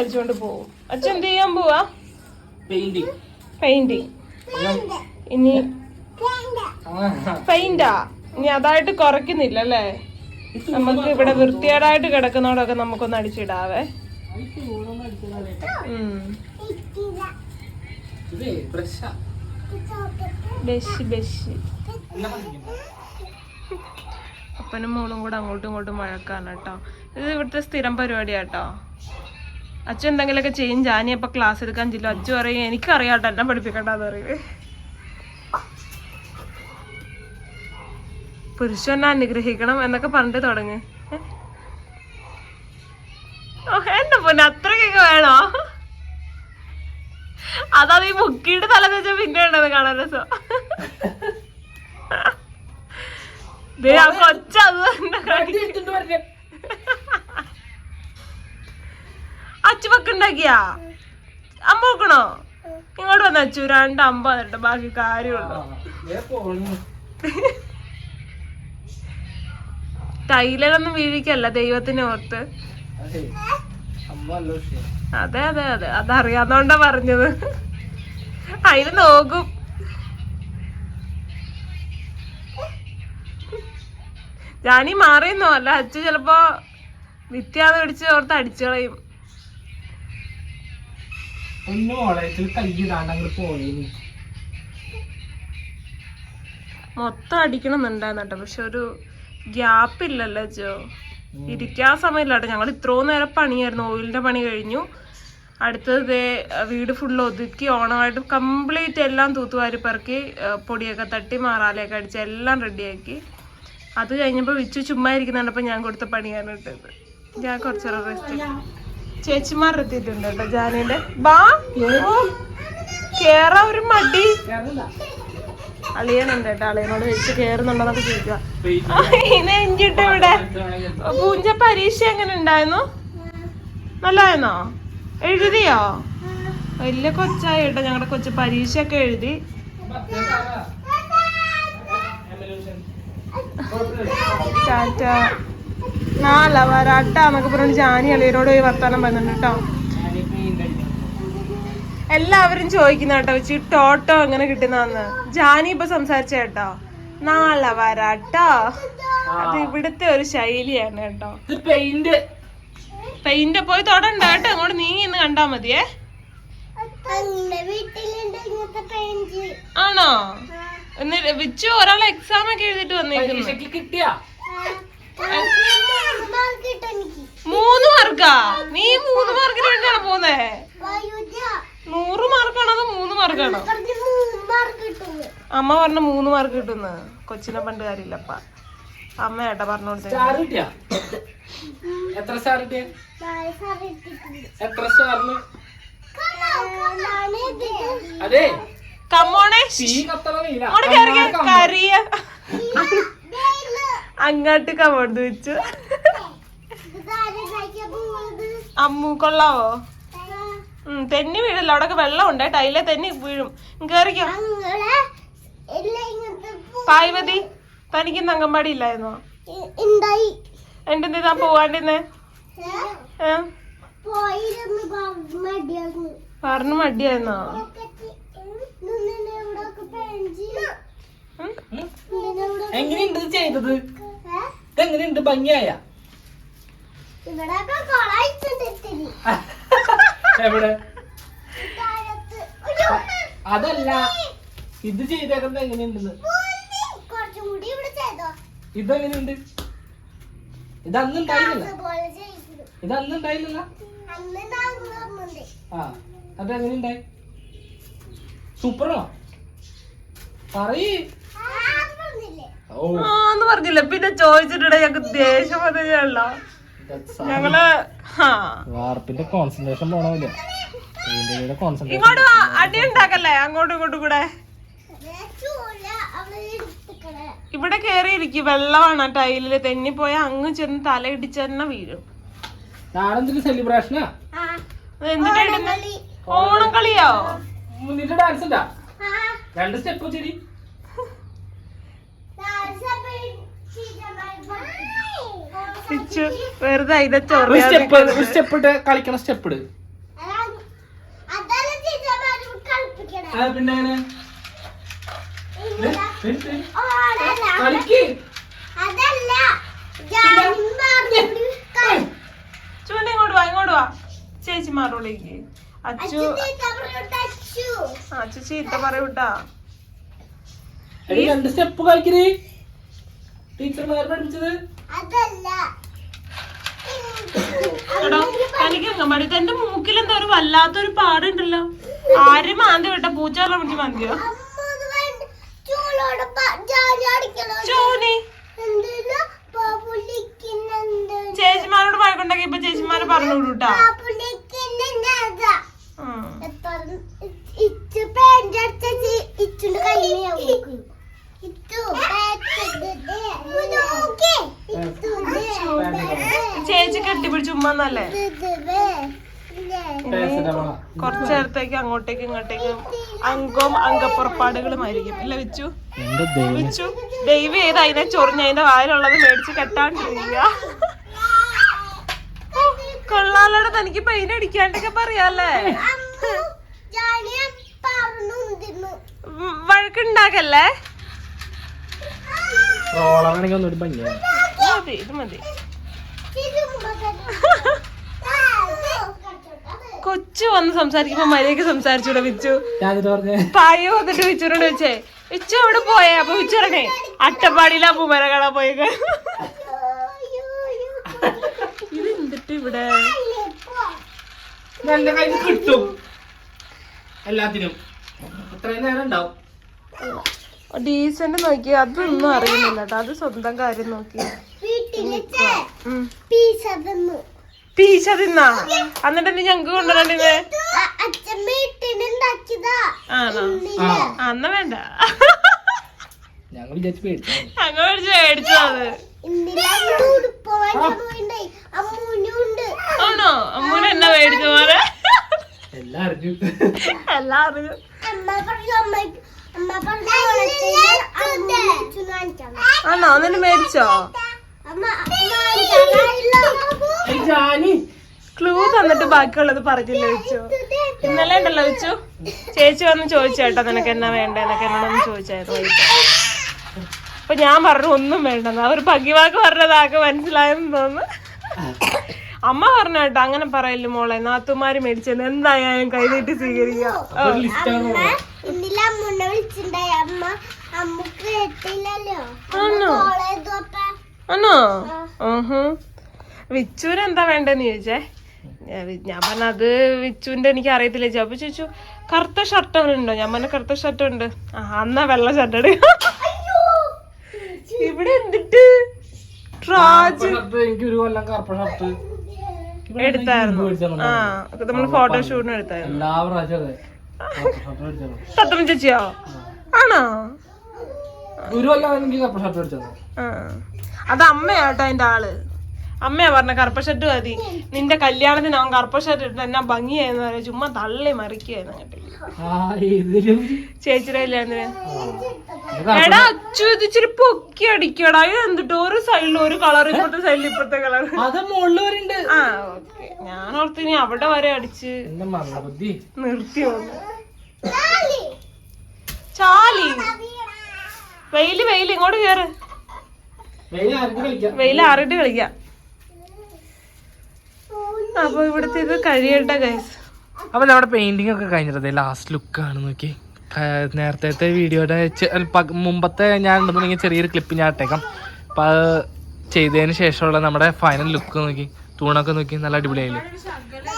വലിച്ചുകൊണ്ട് പോവും. അച്ഛൻ എന്ത് ചെയ്യാൻ പോവാ? പെയിന്റിങ് പെയിന്റിങ് ഇനി പെയിന്റാ ഇനി അതായിട്ട് കുറയ്ക്കുന്നില്ല അല്ലേ നമുക്ക് ഇവിടെ വൃത്തികേടായിട്ട് കിടക്കുന്നോടൊക്കെ നമുക്കൊന്ന് അടിച്ചിടാവേ. അപ്പനും മോളും കൂടെ അങ്ങോട്ടും ഇങ്ങോട്ടും മഴക്കാണ് കേട്ടോ. ഇത് ഇവിടുത്തെ സ്ഥിരം പരിപാടിയാട്ടോ. അച്ഛൻ എന്തെങ്കിലുമൊക്കെ ചെയ്യും. ജാനി അപ്പൊ ക്ലാസ് എടുക്കാൻ ചെല്ലും. അച്ഛൻ പറയും എനിക്കറിയാട്ടോ എന്നെ പഠിപ്പിക്കണ്ടെന്ന് പറയും. പുരുഷനെ അനുഗ്രഹിക്കണം എന്നൊക്കെ പറഞ്ഞിട്ട് തുടങ്ങ്. എന്റെ പൊന്നെ അത്രക്കൊക്കെ വേണോ? അതാ ഈ മുക്കിയിട്ട് തല വെച്ച പിന്നെ ഉണ്ടത് കാണാൻ രസം. അത് തന്നെ. കാണിക്കും. ഉണ്ടാക്കിയാ? വെക്കണോ ഇങ്ങോട്ട് വന്ന അച്ചു രണ്ട് അമ്പ തരട്ടെ ബാക്കി കാര്യമുള്ളൂ. ടൈലറൊന്നും വീഴിക്കല്ല ദൈവത്തിന് ഓർത്ത് അതെ അതെ അതെ അതറിയാന്നോണ്ടാ പറഞ്ഞത്. അതിന് നോക്കും. ജാനി മാറിയെന്നോ? അല്ല അച്ഛ ചിലപ്പോ വിത്യാന്ന് പിടിച്ച് ഓർത്ത് അടിച്ചു കളയും ഒന്ന് മോളെ കയ്യിടാണ്ട് അങ്ങോട്ട് പോയേനി. മൊത്തം അടിക്കണമെന്നുണ്ടായിരുന്നു കേട്ടോ പക്ഷെ ഒരു ഗ്യാപ്പ് ഇല്ലല്ലോ ജോ. ഇരിക്കാൻ സമയമില്ലാട്ടോ. ഞങ്ങൾ ഇത്രയും നേരം പണിയായിരുന്നു. ഓയിലിന്റെ പണി കഴിഞ്ഞു. അടുത്തത് വീട് ഫുൾ ഒതുക്കി ഓണമായിട്ട് കംപ്ലീറ്റ് എല്ലാം തൂത്തുവാരി പെറുക്കി പൊടിയൊക്കെ തട്ടി മാറാലയൊക്കെ അടിച്ച് എല്ലാം റെഡിയാക്കി. അത് കഴിഞ്ഞപ്പോൾ വിച്ചു ചുമ്മാ ഇരിക്കുന്നുണ്ടപ്പോൾ ഞാൻ കൊടുത്ത പണിയാണ് ഇട്ടത്. ഞാൻ കുറച്ചേരം റെസ്റ്റ് ചേച്ചിമാർ എത്തിയിട്ടുണ്ട് കേട്ടോ ജാനിന്റെ ബാ. കേറ ഒരു മടി. അളിയനുണ്ട് കേട്ടോ അളിയനോട് വെച്ച് കേറുന്നുണ്ടോന്നൊക്കെ ചോദിക്കുക ഇനെ എഞ്ചിട്ട് ഇവിടെ. പൂഞ്ച പരീക്ഷ എങ്ങനെ ഉണ്ടായിരുന്നു? നല്ലതായിരുന്നോ? എഴുതിയോ? വലിയ കൊച്ചായി കേട്ടോ ഞങ്ങളുടെ കൊച്ചു പരീക്ഷയൊക്കെ എഴുതി. ടാറ്റ. നാല വരാട്ട എന്നൊക്കെ പറഞ്ഞു ജാനി അളിയരോട് പോയി വർത്താനം പറയുന്നുണ്ട് കേട്ടോ. എല്ലാവരും ചോദിക്കുന്ന കേട്ടോ വെച്ച് ടോട്ടോ എങ്ങനെ കിട്ടുന്നതെന്ന്. ജാനി ഇപ്പൊ സംസാരിച്ച കേട്ടോ നാളെ വരാട്ടോ അത് ഇവിടുത്തെ ഒരു ശൈലിയാണ് കേട്ടോ. ഇത് പെയിന്റ് പെയിന്റ് പോയി തൊടണ്ട കേട്ടോ അങ്ങോട്ട് നീങ്ങി ഇന്ന് കണ്ടാ മതിയേ. ആണോ? എന്നിട്ട് വിച്ചു ഒരാൾ എക്സാം ഒക്കെ എഴുതിട്ട് വന്നിരിക്കുന്നു കിട്ടിയാ? മൂന്ന് മാർക്കാ? നീ മൂന്ന് മാർക്കിന് വേണ്ടിയാണ് പോന്നേ? നൂറ് മാർക്കാണോ അതോ മൂന്ന് മാർക്കാണോ? അമ്മ പറഞ്ഞ മൂന്ന് മാർക്ക് കിട്ടുന്നു. കൊച്ചിനെ പണ്ട് കാര്യമില്ലപ്പ അമ്മ ഏട്ടാ പറഞ്ഞു കൊടുത്തേ. എത്ര സ്റ്റാർ എത്ര സ്റ്റാറിന് അതെ. കമ്മോണേ കറിയ അങ്ങോട്ട് കമോണ്ട് വെച്ചു. അമ്മു കൊള്ളാവോ? തെന്നി വീഴല്ലോ. അവിടെ വെള്ളം ഉണ്ട് ടൈലെ തെന്നി വീഴും. കേറിക്കോ. പായ്മതി തനിക്ക് അംഗൻവാടി ഇല്ലായിരുന്നോ? എന്റെന്താ പോവാണ്ടിന്ന് പറഞ്ഞു മടിയായിരുന്നോ? എങ്ങനെയുണ്ട് ചെയ്തത്? എങ്ങനെയുണ്ട് ഭംഗിയായ? എവിടെ? അതല്ല. ഇത് ചെയ്തേക്കുന്നത് എങ്ങനെയുണ്ടെന്ന്? ഇതെങ്ങനെയുണ്ട്? ഇത് അന്ന് ചെയ്തു ഇത് അന്ന് അന്ന് ആ അത് എങ്ങനെയുണ്ടായി സൂപ്പറോ പറയ്. പറഞ്ഞില്ലേ ഓ ആ എന്ന് പറഞ്ഞില്ല. പിന്നെ ചോദിച്ചിട്ടുണ്ടെ ഞങ്ങക്ക് ദേഷ്യം വന്നല്ലോ ഞങ്ങൾ വാർപ്പിന്റെ കോൺസെൻട്രേഷൻ പോണമില്ല കോൺസെൻട്രേഷൻ ഇങ്ങോട്ട് വാ അടി ഉണ്ടാക്കല്ലേ? അങ്ങോട്ടും ഇങ്ങോട്ടും കൂടെ. ഇവിടെ കേറിയിരിക്കും. വെള്ളമാണ് ടൈലിൽ ടൈലിൽ. പോയ അങ്ങ് ചെന്ന് തല തന്നെ വീഴും. സെലിബ്രേഷനാ ഓണം കളിയോ? മുന്നിട്ട് ഡാൻസ് ആ. രണ്ട് സ്റ്റെപ്പ് ഇച്ചു വെറുതെ അതിനെ ഒരു ചൊറിയാൻ സ്റ്റെപ്പ്. സ്റ്റെപ്പ് ഇട്ട് കളിക്കണ സ്റ്റെപ്പ് ഇട്. പിന്നെ. ചൂണ്ട ഇങ്ങോട്ട് വാ ഇങ്ങോട്ട് വാ. ചേച്ചി മാറോളേക്ക്. അച്ചു. അച്ചു. ചീത്ത പറയൂട്ടാ രണ്ട് സ്റ്റെപ്പ് കളിക്കര് ടീച്ചർമാർ പഠിപ്പിച്ചത്. അതല്ല. എനിക്ക് അങ്കമാടി എന്റെ മൂക്കിൽ എന്താ ഒരു വല്ലാത്തൊരു പാടുണ്ടല്ലോ ആരും മാന്തി വിട്ട പൂച്ചാറിനെ പിടിച്ച് മാന്തിയോ? ചേച്ചിമാരോട് പഴക്കുണ്ടെങ്കി ഇപ്പൊ ചേച്ചിമാരെ പറഞ്ഞു വിടൂട്ടാ ഇച്ചു ചേച്ചി കെട്ടിപ്പിടിച്ച് ഉമ്മന്നല്ലേ കൊറച്ചു നേരത്തേക്ക് അങ്ങോട്ടേക്ക് ഇങ്ങോട്ടേക്കും അംഗവും അംഗപ്പുറപ്പാടുകളുമായിരിക്കും അല്ല വെച്ചു. വെച്ചു ദൈവം ഏത് അതിനെ ചൊറിഞ്ഞ അതിന്റെ വായിലുള്ളത് മേടിച്ച് കെട്ടാണ്ടിരിക്കുക. കൊള്ളാലോടെ തനിക്ക് പെയിന്റ് അടിക്കാണ്ടൊക്കെ പറയാല്ലേ? വഴക്കുണ്ടാക്കല്ലേ? റോളറാണെങ്കിൽ ഒന്നൊരു ഭംഗിയാണ് മതി ഇത് മതി. കൊച്ചു വന്ന് സംസാരിക്കുമ്പോ മര്യാദയ്ക്ക് സംസാരിച്ചൂടെ വിച്ചു. പായ വന്നിട്ട് വിച്ചുനോട് വെച്ചേ വിച്ചു അവിടെ പോയേ? അപ്പൊ വിച്ചുറങ്ങേ അട്ടപ്പാടിയിലാ പൂമര കാണാൻ പോയേക്ക ഇത് എന്തിട്ട് ഇവിടെ? നല്ല കൈ കിട്ടും. എല്ലാത്തിനും. അത്രയും നേരം ഉണ്ടാവും. ഡീസന്റ് നോക്കി അതൊന്നും അറിയുന്നില്ല കേട്ടോ. അത് സ്വന്തം കാര്യം നോക്കി. പീസ തിന്നു എന്നിട്ട് ഞങ്ങക്ക് ആണോ? എന്നാ വേണ്ട. ഞങ്ങൾ വിചാരിച്ച് പേടിച്ചു അമ്മൂനും ഉണ്ട്. ആണോ? അമ്മൂന് എന്നാ മേടിച്ച പോലെ എല്ലാം അറിഞ്ഞു. എല്ലാം ആണോ? എന്നിട്ട് മേടിച്ചോ? ജാനി ക്ലൂ തന്നിട്ട് ബാക്കിയുള്ളത് പറഞ്ഞില്ല വെച്ചു? ഇന്നലെ ഉണ്ടല്ലോ വെച്ചു. ചേച്ചി വന്ന് ചോദിച്ചേട്ടോ നിനക്ക് എന്നാ വേണ്ടെന്നൊക്കെ എന്നോടൊന്ന് ചോദിച്ചായിരുന്നു അപ്പൊ ഞാൻ പറഞ്ഞു ഒന്നും വേണ്ടെന്ന്. അവർ ഭംഗിവാക്ക് പറഞ്ഞതാക്ക് മനസ്സിലായെന്ന് തോന്നുന്നു. അമ്മ പറഞ്ഞ കേട്ടോ അങ്ങനെ പറയല്ലേ മോളെ നാത്തുമാര് മേടിച്ചെന്ന്. എന്തായാലും കൈനീട്ടി സ്വീകരിക്കാം? ആണോ? ആണോ? ആഹ്. വിച്ചുവിന് എന്താ വേണ്ടെന്ന് ചോദിച്ചേ? ഞാൻ പറഞ്ഞ അത് വിച്ചുവിന്റെ എനിക്ക് അറിയത്തില്ല ചേച്ചി. അപ്പൊ ചോദിച്ചു കറുത്ത ഷർട്ട് ഉണ്ടോ? ഞാൻ പറഞ്ഞ കറുത്ത ഷർട്ട് ഉണ്ട്. ആ എന്നാ വെള്ള ഷർട്ട് എടു ഇവിടെ എന്തിട്ട്? എനിക്ക് ഒരു കൊല്ലം കറുപ്പ ഷർട്ട് എടുത്തായിരുന്നു. ആ നമ്മൾ ഫോട്ടോഷൂട്ടിന് എടുത്തായിരുന്നു. സത്യം ചേച്ചിയോ? ആണോ? അത് അമ്മയാട്ടോ അതിന്റെ ആൾ. അമ്മയാ പറഞ്ഞ കറുപ്പ ഷർട്ട് മതി. നിന്റെ കല്യാണത്തിന് അവൻ കറുപ്പ ഷർട്ട് ഇട്ട് എന്നാ ഭംഗിയായിരുന്നു പറയാ. ചുമ്മാ തള്ളി മറിക്കുവായിരുന്നു ചേച്ചിയുടെ കല്യാണത്തിന്. എടാ അച്ചു ഇത് ഇച്ചിരി പൊക്കി അടിക്കടാ. ഇത് എന്തിട്ട്? ഒരു സൈഡിൽ ഒരു കളർ ഇപ്പോഴത്തെ സൈഡിൽ ഇപ്പുറത്തെ കളർ ആ ഓക്കെ ഞാൻ ഓർത്തിനി അവിടെ വരെ അടിച്ച് നിർത്തി വന്നു. ചാലി. വെയിൽ വെയിൽ ഇങ്ങോട്ട് കേറ്. വെയിൽ ആറിട്ട് കളിക്കാം. അപ്പൊ ഇവിടുത്തെ ഇത് കഴിയട്ടെ ഗൈസ് അപ്പൊ നമ്മുടെ പെയിന്റിംഗ് ഒക്കെ കഴിഞ്ഞത് ലാസ്റ്റ് ലുക്ക് ആണ് നോക്കി. നേരത്തെ വീഡിയോയുടെ മുമ്പത്തെ ഞാൻ ഉണ്ടെന്നുണ്ടെങ്കിൽ ചെറിയൊരു ക്ലിപ്പ് ഞാൻ ഇട്ടേക്കാം. അപ്പൊ അത് ചെയ്തതിന് ശേഷമുള്ള നമ്മുടെ ഫൈനൽ ലുക്ക് നോക്കി. തൂണൊക്കെ നോക്കി നല്ല അടിപൊളിയായില്ലേ?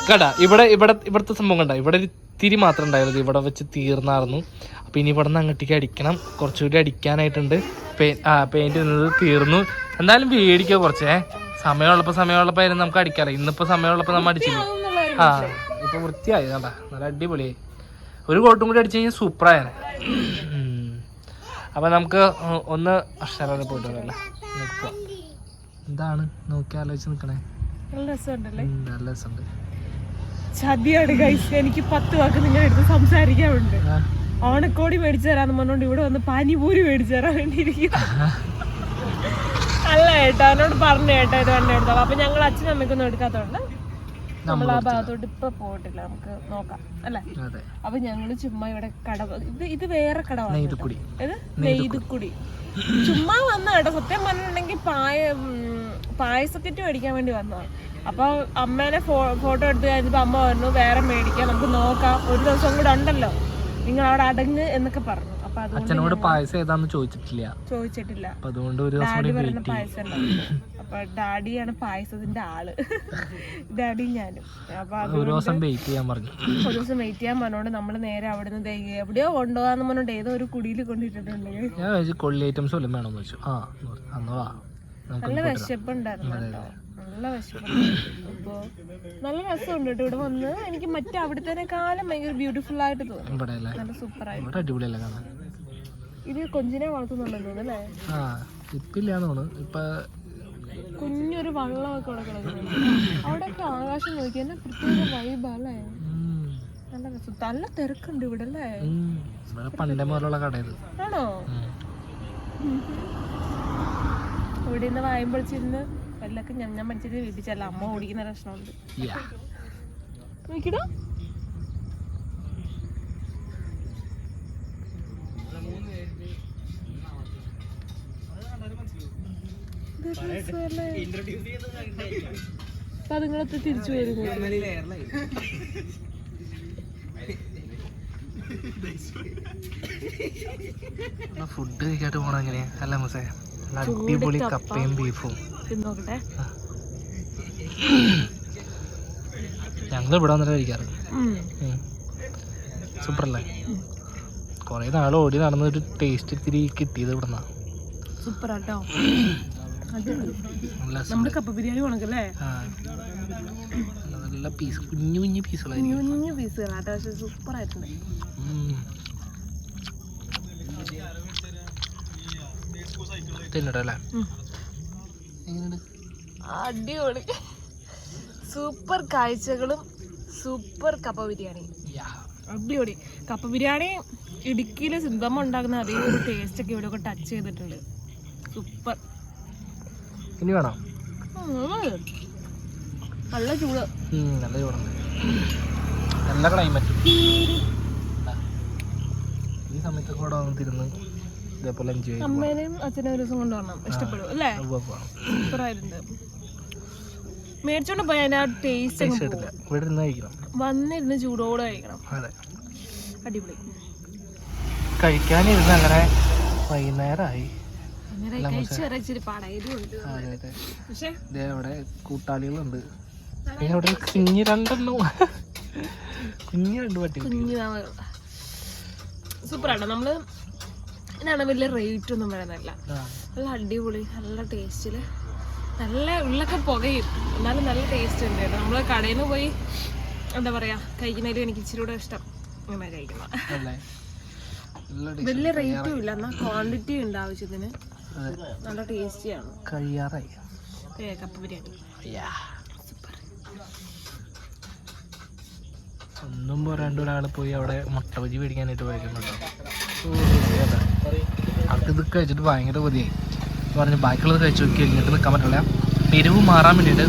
കേട്ടാ ഇവിടെ ഇവിടെ ഇവിടുത്തെ സംഭവം കണ്ട ഇവിടെ ഒരു തിരി മാത്രം ഉണ്ടായിരുന്നു ഇവിടെ വെച്ച് തീർന്നായിരുന്നു അപ്പം ഇനി ഇവിടെ നിന്ന് അങ്ങോട്ടേക്ക് അടിക്കണം. കുറച്ചുകൂടി അടിക്കാനായിട്ടുണ്ട്. ആ പെയിന്റ് നിന്നത് തീർന്നു. എന്തായാലും മേടിക്കുക കുറച്ചേ സമയമുള്ളപ്പോൾ സമയമുള്ളപ്പോൾ ആയിരുന്നു നമുക്ക് അടിക്കാറ് ഇന്നിപ്പോൾ സമയമുള്ളപ്പോൾ നമ്മൾ അടിച്ചില്ല? ആ ഇപ്പം വൃത്തിയായി. കണ്ടാ? നല്ല അടിപൊളി. ഒരു കോട്ടും കൂടി അടിച്ചു കഴിഞ്ഞാൽ സൂപ്പറായാണ്. അപ്പൊ നമുക്ക് ഒന്ന് അക്ഷരം പോയിട്ട് വരാം എന്താണ്? നോക്കി ആലോചിച്ച് നിൽക്കണേ നല്ല രസമുണ്ട്. ചതിയാണ് ഗൈസ് എനിക്ക് പത്ത് വാക്ക് നിങ്ങളുടെ അടുത്ത് സംസാരിക്കാറുണ്ട് ഓണക്കോടി മേടിച്ചു തരാന്ന് പറഞ്ഞോണ്ട് ഇവിടെ വന്ന് പാനിപൂരി മേടിച്ചു തരാൻ വേണ്ടിയിരിക്കും അല്ല ഏട്ടാ എന്നോട് പറഞ്ഞു ഏട്ടാ ഇത് വണ്ടി എടുത്തോളാം. അപ്പൊ ഞങ്ങൾ അച്ഛനും അമ്മയ്ക്കൊന്നും എടുക്കാത്തോണ്ട് നമ്മൾ ആ ഭാഗത്തോട്ട് ഇപ്പൊ പോയിട്ടില്ല നമുക്ക് നോക്കാം അല്ലെ? അപ്പൊ ഞങ്ങൾ ചുമ്മാ ഇവിടെ കടവ് ഇത് ഇത് വേറെ കടവാണ് കൂടി. ഇത് നെയ്തുക്കുടി. ചുമ്മാ വന്ന കേട്ടോ. സത്യം പറഞ്ഞിട്ടുണ്ടെങ്കിൽ പായ പായസത്തിറ്റ് മേടിക്കാൻ വേണ്ടി വന്നതാണ് അപ്പൊ അമ്മേനെ ഫോട്ടോ എടുത്ത് കഴിഞ്ഞപ്പോ അമ്മ പറഞ്ഞു വേറെ മേടിക്കാം നമുക്ക് നോക്കാം. ഒരു ദിവസം കൂടെ ഉണ്ടല്ലോ. നിങ്ങൾ അവിടെ അടങ്ങ് എന്നൊക്കെ പറഞ്ഞു. അപ്പൊ അച്ഛനോട് പായസം ഏതാന്ന് ചോദിച്ചിട്ടില്ല. ചോദിച്ചിട്ടില്ല. അപ്പൊ അതുകൊണ്ട് ഒരു ദിവസം പായസം അപ്പൊ ഡാഡിയാണ് പായസത്തിന്റെ ആൾ. ഡാഡി ഞാനും. അപ്പൊ ഒരു ദിവസം വെയിറ്റ് ചെയ്യാൻ പറഞ്ഞു. ഒരു ദിവസം വെയിറ്റ് ചെയ്യാൻ പറഞ്ഞോണ്ട് നമ്മൾ നേരെ അവിടുന്ന് എവിടെയോ കൊണ്ടുപോകാന്ന് പറഞ്ഞോണ്ട് ഏതോ ഒരു കുടിയിൽ കൊണ്ടിട്ടിട്ടുണ്ട്. ഞാൻ കൊള്ളി ഐറ്റംസ് വല്ലതും വേണമെന്ന് വെച്ചു ആ അന്ന് വാ. നല്ല വിശപ്പുണ്ടായിരുന്നു കേട്ടോ. നല്ല വിശപ്പ് നല്ല രസമുണ്ട് കേട്ടോ ഇവിടെ വന്ന്. എനിക്ക് മറ്റേ അവിടുത്തേക്കാളും ഭയങ്കര ബ്യൂട്ടിഫുൾ ആയിട്ട് തോന്നുന്നു നല്ല സൂപ്പർ ആയിട്ട് അടിപൊളിയല്ലേ കാണാൻ? ഇത് കൊഞ്ചിനെ വളർത്തുന്നുണ്ടെന്ന് തോന്നുന്നു അല്ലേ? ആ ഇപ്പില്ലാന്ന് തോന്നുന്നു. ഇപ്പൊ കുഞ്ഞൊരു വള്ളമൊക്കെ അവിടെ കിടക്കുന്നു. അവിടെയൊക്കെ ആകാശം നോക്കി. എന്നെ പ്രത്യേക വൈബാ അല്ലേ? നല്ല രസം. നല്ല തിരക്കുണ്ട് ഇവിടെ അല്ലേ? പണ്ടേ മുതലുള്ള കടയത് ആണോ? ഇവിടെ നിന്ന് വായും പൊളിച്ചിരുന്ന് ഞാൻ ഞാൻ പഠിച്ചിട്ട് വീട്ടിൽ അമ്മ ഓടിക്കുന്ന പ്രശ്നമുണ്ട്. നോക്കിടോ അപ്പൊ അതുങ്ങളൊക്കെ തിരിച്ചു വരും ഫുഡ് കഴിക്കാട്ട് പോണ എങ്ങനെയാ? അല്ല മുസേ. അടിപൊളി കപ്പയും ബീഫും. നോക്കട്ടെ ഞങ്ങൾ ഇവിടെ വന്നിട്ട് കഴിക്കാറ്. സൂപ്പറല്ലേ? കുറേ നാൾ ഓടി നടന്ന ഒരു ടേസ്റ്റ് ഇത്തിരി കിട്ടിയത് ഇവിടെ നിന്നാ സൂപ്പർ ആട്ടോ നല്ല നമ്മുടെ കപ്പ ബിരിയാണി ഉണക്കല്ലേ നല്ല പീസ് കുഞ്ഞു കുഞ്ഞു പീസുകളായിരുന്നു കുഞ്ഞു കുഞ്ഞു പീസുകളാട്ടോ പക്ഷെ സൂപ്പർ ആയിട്ടുണ്ട് ഉം. തിന്നിട്ടോ അല്ലേ ഉം. എങ്ങനെയുണ്ട്? അടിപൊളി. സൂപ്പർ കാഴ്ചകളും സൂപ്പർ കപ്പ ബിരിയാണി. അടിപൊളി. കപ്പ ബിരിയാണി ഇടുക്കിയിലെ സിന്തമ്മ ഉണ്ടാക്കുന്ന അതേ ഒരു ടേസ്റ്റ് ഒക്കെ ഇവിടെ ടച്ച് ചെയ്തിട്ടുണ്ട്. സൂപ്പർ. ഇനി വേണോ? നല്ല ചൂട്. നല്ല ചൂടുണ്ട് നല്ല ക്ലൈമറ്റ് ഈ സമയത്തൊക്കെ ഇവിടെ വന്നിരുന്ന് ഇതേപോലെ എൻജോയ് അമ്മേനെയും അച്ഛനെ ഒരു ദിവസം കൊണ്ടുവരണം ഇഷ്ടപ്പെടും അല്ലേ? സൂപ്പർ ആയിട്ടുണ്ട് മേടിച്ചോണ്ട് പോയാൽ ആ ടേസ്റ്റ് ഇവിടെ ഇരുന്ന് കഴിക്കണം. വന്നിരുന്ന് ചൂടോടെ കഴിക്കണം. അതെ. അടിപൊളി. കഴിക്കാനിരുന്ന് അങ്ങനെ വൈകുന്നേരമായി അവിടെ കൂട്ടാളികളുണ്ട്. പിന്നെ അവിടെ കുഞ്ഞ് രണ്ടെണ്ണം. കുഞ്ഞ് രണ്ട് പട്ടി കുഞ്ഞു സൂപ്പറാണ്. നമ്മൾ ഇതാണ് വലിയ റേറ്റ് ഒന്നും വരുന്നില്ല. നല്ല അടിപൊളി നല്ല ടേസ്റ്റിൽ നല്ല ഉള്ളൊക്കെ പുകയും. എന്നാലും നല്ല ടേസ്റ്റ് ഉണ്ട് കേട്ടോ. നമ്മൾ കടയിൽ നിന്ന് പോയി എന്താ പറയാ കഴിക്കുന്നതിലും എനിക്ക് ഇച്ചിരി കൂടെ ഇഷ്ടം. ഇങ്ങനെ കഴിക്കുന്ന. വലിയ റേറ്റും ഇല്ല. എന്നാൽ ക്വാണ്ടിറ്റി ഉണ്ട് ആവശ്യത്തിന്. നല്ല ടേസ്റ്റിയാണ് കഴിയാറായി കപ്പ ബിരിയാണി. ഒന്നും പറയാണ്ട് ഒരാൾ പോയി അവിടെ മുട്ട ബജി മേടിക്കാനായിട്ട് പോയേക്കുന്നുണ്ടോ? അവർക്ക് ഇത് കഴിച്ചിട്ട് ഭയങ്കര കൊതിയായി. പറഞ്ഞ് ബാക്കിയുള്ളത് കഴിച്ചു നോക്കി കഴിഞ്ഞിട്ട് നിൽക്കാൻ പറ്റില്ല എരിവ് മാറാൻ വേണ്ടിയിട്ട്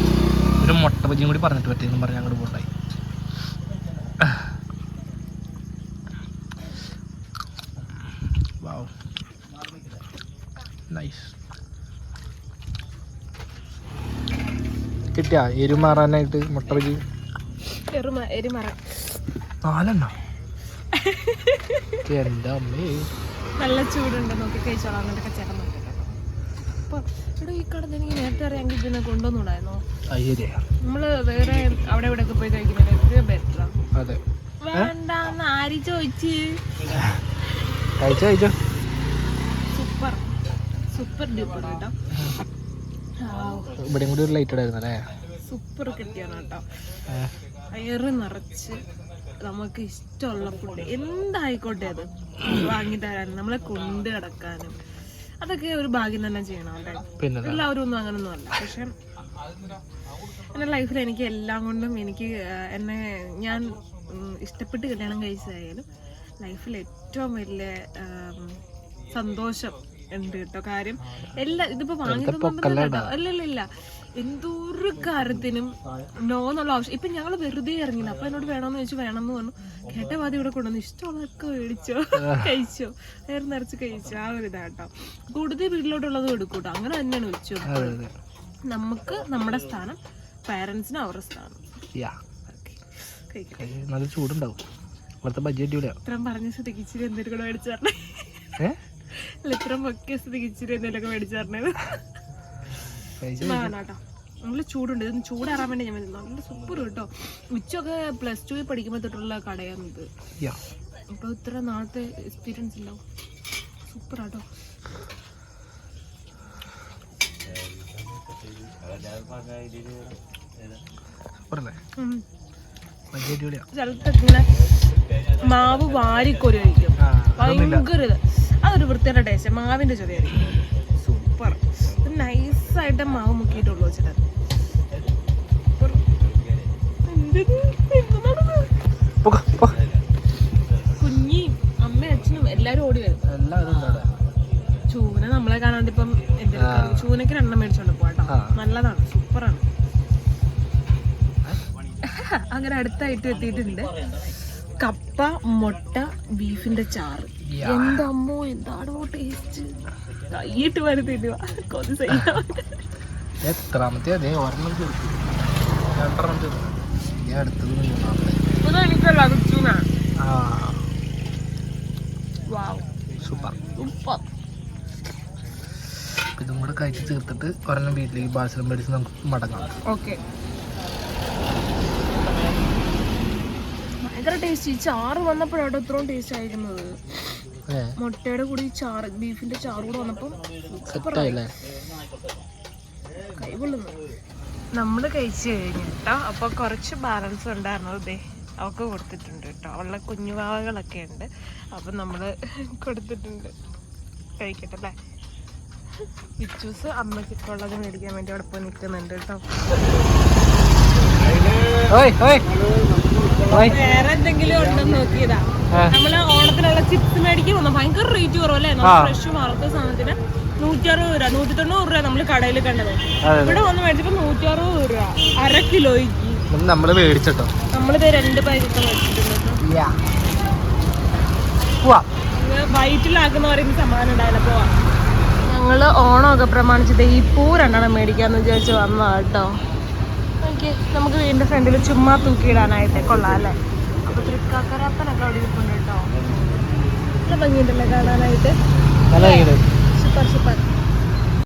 ഒരു മുട്ട ബജിയും കൂടി പറഞ്ഞിട്ട് പറ്റിയെന്ന് പറഞ്ഞ് അങ്ങോട്ട് പോകണ്ടായി നൈസ്. കിട്ടിയാ? എരിവ് മാറാനായിട്ട് മുട്ട ബജി നാലെണ്ണ? നല്ല ചൂടുണ്ട്. നോക്കി കഴിച്ചോളാം. അങ്ങോട്ടൊക്കെ ചേട്ടൻ അപ്പൊ ഇവിടെ ഈ കടന്ന് എനിക്ക് നേരത്തെ അറിയാമെങ്കിൽ ഇതിനെ കൊണ്ടുവന്നുണ്ടായിരുന്നോ അത് ശരിയാ നമ്മൾ വേറെ അവിടെ ഇവിടെ ഒക്കെ പോയി കഴിക്കുന്നത് എത്രയോ ബെറ്ററാ അതെ. വേണ്ടാന്ന് ആര് ചോദിച്ച്? കഴിച്ചോ കഴിച്ചോ. സൂപ്പർ. സൂപ്പർ ഡ്യൂപ്പർ കേട്ടോ. ഇവിടെയും കൂടി ഒരു ലൈറ്റ് ഇടായിരുന്നു അല്ലേ? സൂപ്പർ കിട്ടിയാണ് കേട്ടോ. അയറ് നിറച്ച്. നമുക്ക് ഇഷ്ടമുള്ള ഫുഡ് എന്തായിക്കോട്ടെ അത്? വാങ്ങി തരാനും നമ്മളെ കൊണ്ട് കിടക്കാനും അതൊക്കെ ഒരു ഭാഗ്യം തന്നെ ചെയ്യണം അല്ലേ? എല്ലാവരും ഒന്നും അങ്ങനൊന്നും അല്ല പക്ഷെ എന്റെ ലൈഫിൽ എനിക്ക് എല്ലാം കൊണ്ടും എനിക്ക് എന്നെ ഞാൻ ഇഷ്ടപ്പെട്ട് കല്യാണം കഴിച്ചതായാലും ലൈഫിൽ ഏറ്റവും വലിയ സന്തോഷം ഉണ്ട് കേട്ടോ കാര്യം എല്ലാ ഇതിപ്പോ വാങ്ങിയതൊന്നും അല്ല അല്ല ഇല്ല എന്തോരു കാര്യത്തിനും നോ എന്നുള്ള ആവശ്യം. ഇപ്പൊ ഞങ്ങൾ വെറുതെ ഇറങ്ങി അപ്പൊ എന്നോട് വേണമെന്ന് ചോദിച്ചു. വേണമെന്ന് പറഞ്ഞു. കേട്ട പാതി ഇവിടെ കൊണ്ടുവന്നു. ഇഷ്ടമുള്ളതൊക്കെ മേടിച്ചോ? കഴിച്ചോ? നേരം നിറച്ച് കഴിച്ചോ? ആ ഒരു ഇതാട്ടോ കൂടുതൽ വീട്ടിലോട്ടുള്ളത് എടുക്കൂട്ടോ. അങ്ങനെ തന്നെയാണ് വെച്ചു അതെ അതെ. നമുക്ക് നമ്മുടെ സ്ഥാനം പാരന്റ്സിന് അവരുടെ സ്ഥാനം. നല്ല ചൂടുണ്ടാവും. ഇവിടുത്തെ ഇത്രയും പറഞ്ഞ സ്ഥിതിക്ക് ഇച്ചിരി എന്തെങ്കിലും കൂടെ മേടിച്ചു തരണേ ഏ അല്ല ഇത്രയും പൊക്കിയ സ്ഥിതിക്ക് ഇച്ചിരി എന്തെങ്കിലുമൊക്കെ മേടിച്ചു തരണേ കഴിച്ച് വേണാട്ടോ നല്ല ചൂടുണ്ട്. ഇതൊന്ന് ചൂടാറാൻ വേണ്ടി ഞാൻ വരുന്നു നല്ല സൂപ്പർ കേട്ടോ. ഉച്ചയൊക്കെ പ്ലസ് ടു പഠിക്കുമ്പോൾ തൊട്ടുള്ള കടയാണ് ഇത്. അപ്പോൾ ഇത്ര നാളത്തെ എക്സ്പീരിയൻസ് ഉണ്ടാവും. സൂപ്പർ ആട്ടോ. ഇങ്ങനെ മാവ് വാരിക്കൊരു കഴിക്കും. ഭയങ്കര അതൊരു വൃത്തിയുടെ ടേസ്റ്റ് മാവിന്റെ ചെറിയായിരിക്കും സൂപ്പർ. നൈസായിട്ട് മാവ് മുക്കിയിട്ടുള്ളൂ വെച്ചിട്ട്. കുഞ്ഞി അമ്മയും അച്ഛനും എല്ലാരും ഓടി വരും. ചൂന നമ്മളെ കാണാണ്ട് ഇപ്പം ചൂനക്ക് രണ്ടെണ്ണം മേടിച്ചോണ്ട് പോവാട്ടോ നല്ലതാണ്. സൂപ്പറാണ്. അങ്ങനെ അടുത്തായിട്ട് എത്തിയിട്ടുണ്ട്. കപ്പ മുട്ട ബീഫിന്റെ ചാറ്. എന്തമ്മോ എന്താണോ ടേസ്റ്റ് കൈയിട്ട് കൊതി എത്രാമത്തെ? അതേ ഒരെണ്ണം തീർത്തു രണ്ടെണ്ണം തീർത്തു ഞാൻ അടുത്തത് മൂന്നാമത്തെ. ഇത് എനിക്കല്ല ചൂന. Wow super. സൂപ്പർ. ഇതും കൂടെ കഴിച്ച് തീർത്തിട്ട് ഒരെണ്ണം വീട്ടിലേക്ക് ബാസിലും മേടിച്ച് നമുക്ക് മടങ്ങാം. ഓക്കെ ഭയങ്കര ടേസ്റ്റ് ഈ ചാറ് വന്നപ്പോഴാട്ടോ ഇത്രയും ടേസ്റ്റ് ആയിരുന്നത്. മുട്ടയുടെ കൂടി ചാറ് ബീഫിന്റെ ചാറ് കൂടെ വന്നപ്പം നമ്മൾ കൈകൊള്ളുന്നു. കഴിച്ചു കഴിഞ്ഞു കേട്ടോ അപ്പൊ കുറച്ച് ബാലൻസ് ഉണ്ടായിരുന്നു. ഇതേ അവൾക്ക് കൊടുത്തിട്ടുണ്ട് കേട്ടോ അവളുടെ കുഞ്ഞുവാവകളൊക്കെ ഉണ്ട്. അപ്പൊ നമ്മൾ കൊടുത്തിട്ടുണ്ട്. കഴിക്കട്ടെ അല്ലേ? വിച്ചൂസ് അമ്മയ്ക്കൊക്കെ ഉള്ളത് മേടിക്കാൻ വേണ്ടി അവിടെ പോയി നിൽക്കുന്നുണ്ട് കേട്ടോ വേറെ എന്തെങ്കിലും ഉണ്ടെന്ന് നോക്കിയതാ. നമ്മൾ ഓണത്തിനുള്ള ചിപ്സ് മേടിക്കാൻ വന്നു ഭയങ്കര റേറ്റ് കുറവല്ലേ. ഫ്രഷ് വറുത്ത സാധനത്തിന് നൂറ്റി രൂപ നൂറ്റി തൊണ്ണൂറ് രൂപ നമ്മൾ കടയിൽ കണ്ടത്. ഇവിടെ വന്ന് മേടിച്ചപ്പോ രൂപ അര കിലോയ്ക്ക്. ഇത് നമ്മൾ മേടിച്ചിട്ടോ. നമ്മളിത് രണ്ട് പാക്കറ്റ് മേടിച്ചിട്ടുണ്ട് വയറ്റിലാക്കുന്ന പറയുന്ന പോവാ. ഞങ്ങൾ ഓണമൊക്കെ പ്രമാണിച്ചിട്ട് ഈ പൂ രണ്ടെണ്ണം മേടിക്കാന്ന് വിചാരിച്ച് വന്നതാ കേട്ടോ നമുക്ക് വീടിന്റെ ഫ്രണ്ടിൽ ചുമ്മാ തൂക്കിയിടാനായിട്ട് കൊള്ളാം അല്ലേ? അപ്പൊ തൃക്കാക്കരാത്തനൊക്കെ അവിടെ ഇരിപ്പുണ്ട് കേട്ടോ. നല്ല ഭംഗിയുണ്ടല്ലേ കാണാനായിട്ട്? Super super.